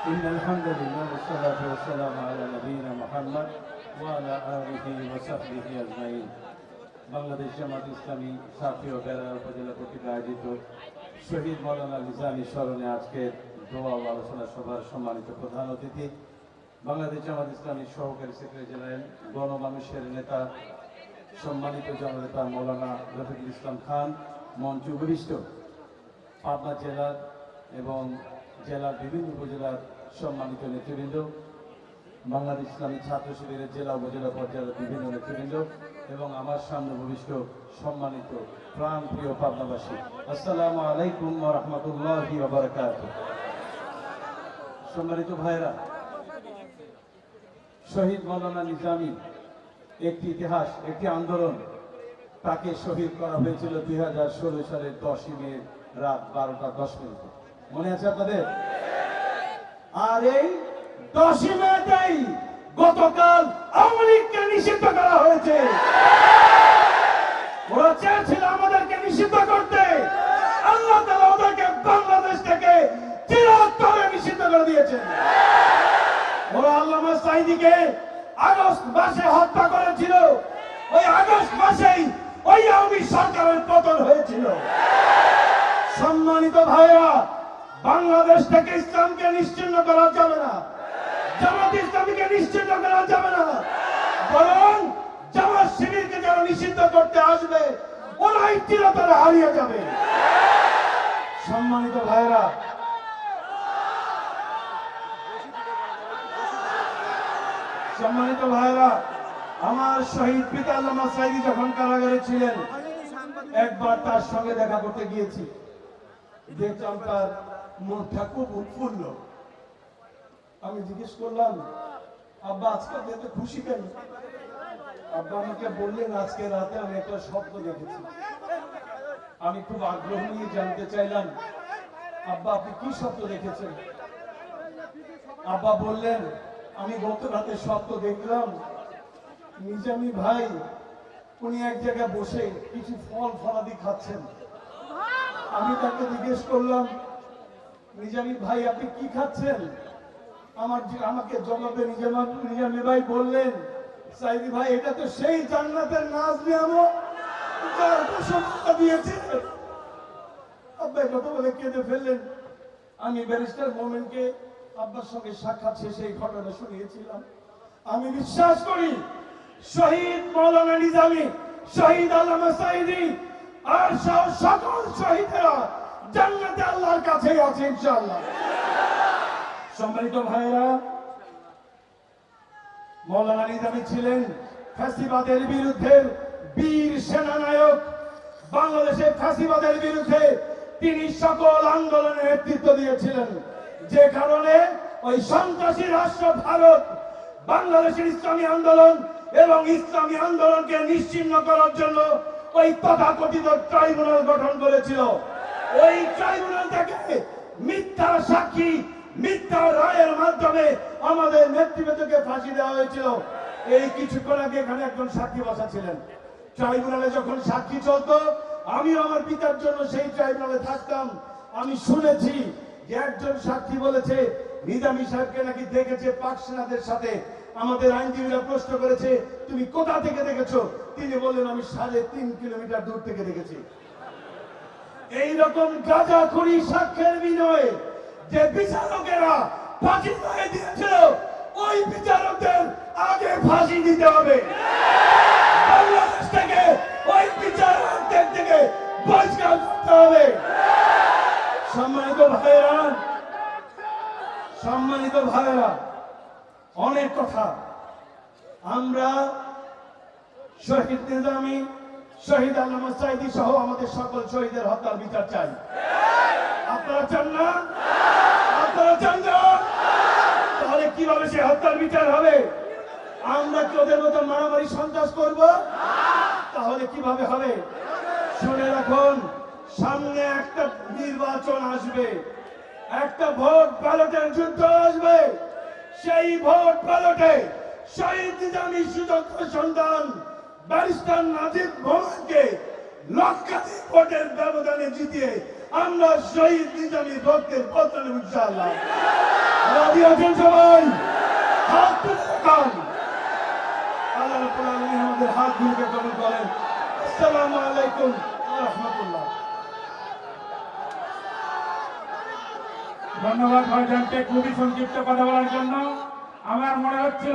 الحمد لله والصلاة والسلام على نبينا محمد وعلى آله وصحبه أجمعين বাংলাদেশ জামাত ইসলামী সাফি ও বেড়া উপজেলা কর্তৃক আয়োজিত শহীদ মৌলানা নিজামী স্মরণে আজকের দোয়া ও আলোচনা সভার সম্মানিত প্রধান অতিথি বাংলাদেশ জামাত ইসলামী সহকারী সেক্রেটারি জেনারেল গণমানুষের নেতা সম্মানিত জননেতা মৌলানা রফিকুল ইসলাম খান মঞ্চ উপবিষ্ট পাবনা জেলার এবং জেলার বিভিন্ন উপজেলার সম্মানিত নেতৃবৃন্দ, বাংলাদেশ ইসলামী ছাত্র শিবিরের জেলা উপজেলা পর্যায়ের বিভিন্ন নেতৃবৃন্দ এবং আমার সামনে ভবিষ্ঠ সম্মানিত প্রাণ প্রিয় পাবনাবাসী। আসসালামু আলাইকুম রহমতুল্লাহি সম্মানিত ভাইরা শহীদ মৌলানা নিজামী, একটি ইতিহাস, একটি আন্দোলন, তাকে শহীদ করা হয়েছিল দুই হাজার ষোলো সালের দশই মে রাত বারোটা দশ মিনিটে। মনে আছে আপনাদের? আর এই দশই মেটাই গতকাল আওয়ামী লীগকে নিষিদ্ধ করা হয়েছে। ওরা চেয়েছিল আমাদেরকে নিষিদ্ধ করতে। আল্লাহ তালা ওদেরকে বাংলাদেশ থেকে চিরতরে নিষিদ্ধ করে দিয়েছেন। ওরা আল্লামা সাইদিকে আগস্ট মাসে হত্যা করেছিল। ওই আগস্ট মাসেই ওই আওয়ামী সরকারের পতন হয়েছিল। সম্মানিত ভাইরা বাংলাদেশ থেকে ইসলামকে নিশ্চিন্ন করা যাবে না। জামাত ইসলামীকে নিশ্চিন্ন করা যাবে না। বরং জামাত শিবিরকে যারা নিষিদ্ধ করতে আসবে, ওরাই চিরতরে হারিয়ে যাবে। সম্মানিত ভাইরা সম্মানিত ভাইরা আমার শহীদ পিতা আল্লামা সাইদি যখন কারাগারে ছিলেন, একবার তার সঙ্গে দেখা করতে গিয়েছি। দেখলাম তার মুখটা খুব উৎফুল্ল। আমি জিজ্ঞেস করলাম, আব্বা, আজকে এত খুশি কেন? আব্বা আমাকে বললেন, আজকে রাতে আমি একটা স্বপ্ন দেখেছি। আমি খুব আগ্রহ নিয়ে জানতে চাইলাম, আব্বা, আপনি কি স্বপ্ন দেখেছেন? আব্বা বললেন, আমি গত রাতে স্বপ্ন দেখলাম, নিজামি ভাই, উনি এক জায়গায় বসে কিছু ফল ফলাদি খাচ্ছেন। আমি তাকে জিজ্ঞেস করলাম নিজামি ভাই, আপনি কি খাচ্ছেন? আমার আমাকে জবাবে নিজামা ভাই বললেন, সাইদি ভাই, এটা তো সেই জান্নাতের নাচ নিয়ামত কথা বলে কেঁদে ফেললেন। আমি ব্যারিস্টার মোমেনকে আব্বার সঙ্গে সাক্ষাৎ শেষে এই ঘটনা শুনিয়েছিলাম। আমি বিশ্বাস করি, শহীদ মৌলানা নিজামী, শহীদ আল্লামা সাইদি, আর সকল শহীদেরা জান্নাতে আল্লাহর কাছেই আছে, ইনশাআল্লাহ। সম্মানিত ভাইরা মৌলানা নিজামী ছিলেন ফ্যাসিবাদের বিরুদ্ধে বীর সেনানায়ক। বাংলাদেশের ফ্যাসিবাদের বিরুদ্ধে তিনি সকল আন্দোলনের নেতৃত্ব দিয়েছিলেন। যে কারণে ওই সন্ত্রাসী রাষ্ট্র ভারত বাংলাদেশের ইসলামী আন্দোলন এবং ইসলামী আন্দোলনকে নিশ্চিহ্ন করার জন্য ওই তথাকথিত ট্রাইব্যুনাল গঠন করেছিল। ওই ট্রাইব্যুনাল থেকে মিথ্যা সাক্ষী মিথ্যা রায়ের মাধ্যমে আমাদের নেতৃবৃন্দকে ফাঁসি দেওয়া হয়েছিল। এই কিছুক্ষণ আগে এখানে একজন সাক্ষী বসা ট্রাইব্যুনালে যখন সাক্ষী চলতো, আমিও আমার পিতার জন্য সেই ট্রাইব্যুনালে থাকতাম। আমি শুনেছি যে একজন সাক্ষী বলেছে, নিজামী সাহেবকে নাকি দেখেছে পাক সেনাদের সাথে। আমাদের আইনজীবীরা প্রশ্ন করেছে, তুমি কোথা থেকে দেখেছ? তিনি বললেন, আমি সাড়ে তিন কিলোমিটার দূর থেকে দেখেছি। এইরকম গাঁজাখুরি সাক্ষ্যের বিনয়ে যে বিচারকেরা ফাঁসি দিয়ে দিয়েছিল, ওই বিচারকদের আগে ফাঁসি দিতে হবে। বাংলাদেশ থেকে ওই বিচারকদের থেকে বহিষ্কার করতে হবে। সম্মানিত ভাইয়েরা সম্মানিত ভাইয়েরা, অনেক কথা। আমরা শহীদ নিজামী শহীদ আল্লামা সাইদি সহ আমাদের সকল শহীদের হত্যার বিচার চাই। আপনারা চান না? আপনারা চান না? তাহলে কীভাবে সে হত্যার বিচার হবে? আমরা কি ওদের মতো মারামারি সন্ত্রাস করব? তাহলে কীভাবে হবে? শুনে রাখুন, সামনে একটা নির্বাচন আসবে। একটা ভোট ব্যালটের যুদ্ধ আসবে। সেই ভোট ব্যালটে শহীদ নিজামী সুযোগ্য সন্তান ব্যারিস্টার নাজিব মোহাম্মদকে লক্ষাধিক ভোটের ব্যবধানে জিতিয়ে আমরা শহীদ নিজামী রক্তের পত্র ইনশাআল্লাহ। রাজি আছেন সবাই? হাত আল্লাহ আমাদের হাত করেন? আসসালামু আলাইকুম ধন্যবাদ ভাইজানকে, খুবই সংক্ষিপ্ত কথা বলার জন্য। আমার মনে হচ্ছে